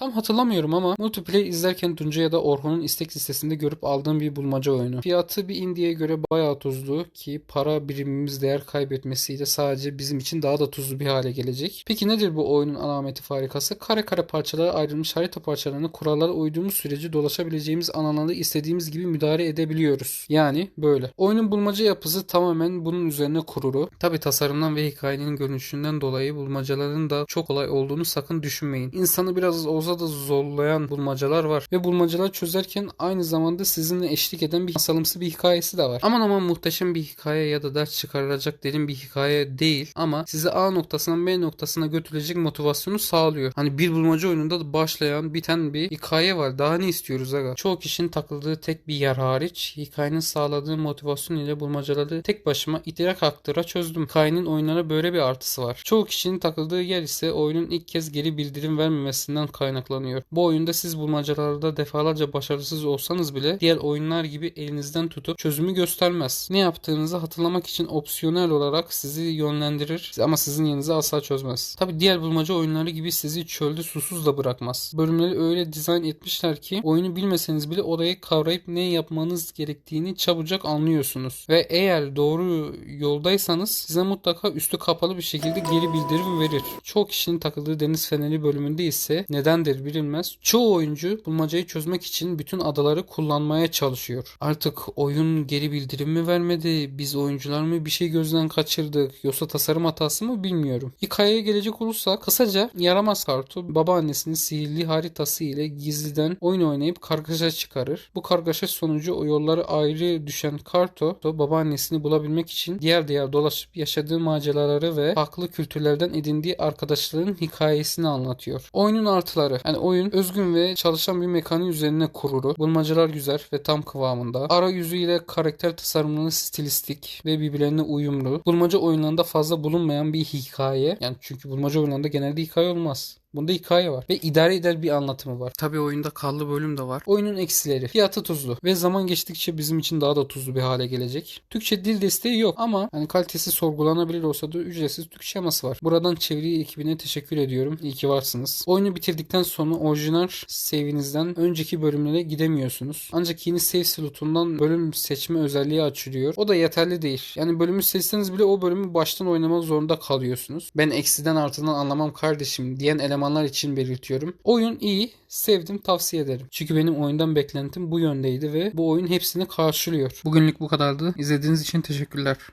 Tam hatırlamıyorum ama multiplayer izlerken Tunca ya da Orhun'un istek listesinde görüp aldığım bir bulmaca oyunu. Fiyatı bir indiye göre bayağı tuzlu ki para birimimiz değer kaybetmesiyle sadece bizim için daha da tuzlu bir hale gelecek. Peki nedir bu oyunun alameti farikası? Kare kare parçalara ayrılmış harita parçalarını kurallara uyduğumuz sürece dolaşabileceğimiz alanları istediğimiz gibi müdahale edebiliyoruz. Yani böyle. Oyunun bulmaca yapısı tamamen bunun üzerine kurulu. Tabi tasarımdan ve hikayenin görünüşünden dolayı bulmacaların da çok kolay olduğunu sakın düşünmeyin. İnsanı biraz olsa da zorlayan bulmacalar var. Ve bulmacalar çözerken aynı zamanda sizinle eşlik eden bir masalımsı bir hikayesi de var. Aman aman muhteşem bir hikaye ya da ders çıkaracak derin bir hikaye değil. Ama sizi A noktasından B noktasına götürecek motivasyonu sağlıyor. Hani bir bulmaca oyununda da başlayan biten bir hikaye var. Daha ne istiyoruz aga? Çoğu kişinin takıldığı tek bir yer hariç hikayenin sağladığı motivasyon ile bulmacaları tek başıma iterek aktıra çözdüm. Hikayenin oyunlara böyle bir artısı var. Çoğu kişinin takıldığı yer ise oyunun ilk kez geri bildirim vermemesinden kaynaklanıyor. Bu oyunda siz bulmacalarda defalarca başarısız olsanız bile diğer oyunlar gibi elinizden tutup çözümü göstermez. Ne yaptığınızı hatırlamak için opsiyonel olarak sizi yönlendirir ama sizin yerinize asla çözmez. Tabi diğer bulmaca oyunları gibi sizi çölde susuz da bırakmaz. Bölümleri öyle dizayn etmişler ki oyunu bilmeseniz bile orayı kavrayıp ne yapmanız gerektiğini çabucak anlıyorsunuz. Ve eğer doğru yoldaysanız size mutlaka üstü kapalı bir şekilde geri bildirim verir. Çoğu kişinin takıldığı Deniz Feneri bölümünde ise nedendir bilinmez. Çoğu oyuncu bulmacayı çözmek için bütün adaları kullanmaya çalışıyor. Artık oyun geri bildirim mi vermedi? Biz oyuncular mı bir şey gözden kaçırdık? Yoksa tasarım hatası mı bilmiyorum. Hikayeye gelecek olursak kısaca yaramaz kartu babaannesinin sihirli haritası ile gizliden oyun oynayıp kargaşa çıkarır. Bu kargaşa sonucu o yolları ayrı düşen Karto babaannesini bulabilmek için diğer diğer dolaşıp yaşadığı maceraları ve farklı kültürlerden edindiği arkadaşların hikayesini anlatıyor. Oyunun artıları. Yani oyun özgün ve çalışan bir mekaniği üzerine kurulu. Bulmacalar güzel ve tam kıvamında. Arayüzü ile karakter tasarımları stilistik ve birbirlerine uyumlu. Bulmaca oyunlarında fazla bulunmayan bir hikaye. Yani çünkü bulmaca oyunlarında genelde hikaye olmaz. Bunda hikaye var ve idare eder bir anlatımı var. Tabi oyunda kallı bölüm de var. Oyunun eksileri. Fiyatı tuzlu ve zaman geçtikçe bizim için daha da tuzlu bir hale gelecek. Türkçe dil desteği yok ama hani kalitesi sorgulanabilir olsa da ücretsiz Türkçe şeması var. Buradan çeviri ekibine teşekkür ediyorum. İyi ki varsınız. Oyunu bitirdikten sonra orijinal save'inizden önceki bölümlere gidemiyorsunuz. Ancak yeni save slotundan bölüm seçme özelliği açılıyor. O da yeterli değil. Yani bölümü seçseniz bile o bölümü baştan oynamak zorunda kalıyorsunuz. Ben eksiden artıdan anlamam kardeşim diyen elemanlar için belirtiyorum. Oyun iyi, sevdim, tavsiye ederim. Çünkü benim oyundan beklentim bu yöndeydi ve bu oyun hepsini karşılıyor. Bugünlük bu kadardı. İzlediğiniz için teşekkürler.